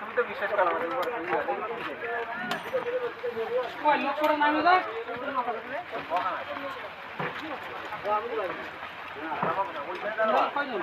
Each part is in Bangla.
তুমি তো বিশ্বাস করো লোক করে নামে যাক লোক কয়জন?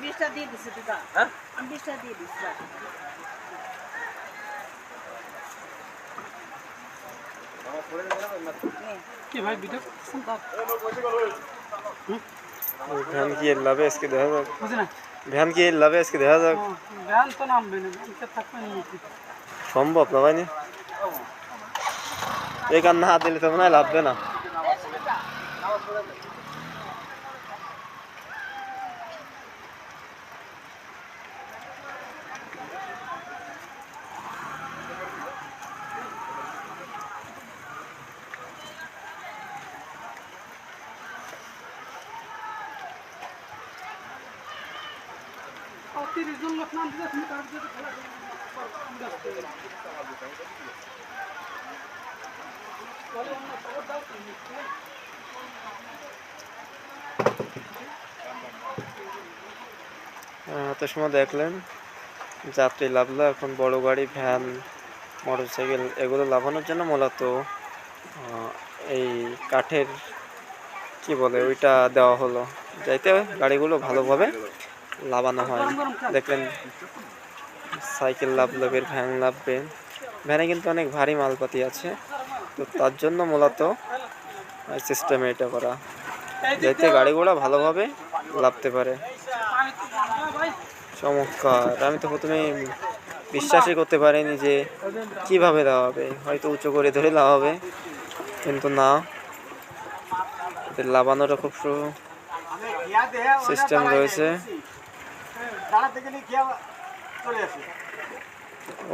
বিশটা দিয়ে দিচ্ছি দাদা হ্যাঁ? আমি বিশটা দিয়ে দিচ্ছি দাদা। নে। কি ভাই ভিডিও করতেছেন তার ভ্যান কি লাভে আজকে দেখা যাক বুঝি না ভ্যান কি লাভে আজকে দেখা যাক ও, ভ্যান তো নামবে না ভ্যানকে থাকবে না নাকি? সম্ভব না ভাই এই কান না হাত দিলে তো মনে হয় লাভবে না তিরিশ। এত সময় দেখলেন, যাত্রী লাভলো, এখন বড় গাড়ি, ভ্যান, মোটরসাইকেল, এগুলো লাভানোর জন্য মূলত এই কাঠের, কি বলে, ওইটা দেওয়া হলো যাইতে গাড়িগুলো ভালোভাবে লাভানো হয়। দেখলেন, সাইকেল লাভলো বের ভ্যান লাভবে ভ্যানে কিন্তু অনেক ভারী মালপাতি আছে। তো তার জন্য মূলত সিস্টেমে এটা করা। যাতে দিয়ে- গাড়িগুলো ভালোভাবে লাভতে পারে। চমৎকার। আমি তো প্রথমে বিশ্বাসই করতে পারিনি যে কীভাবে দেওয়া হবে হয়তো উঁচু করে ধরে দেওয়া হবে কিন্তু না। লাভানোরও খুব সিস্টেম রয়েছে।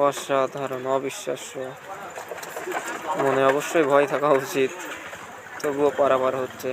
অসাধারণ অবিশ্বাস্য। মনে অবশ্যই ভয় থাকা উচিত তবুও পারাবার হচ্ছে।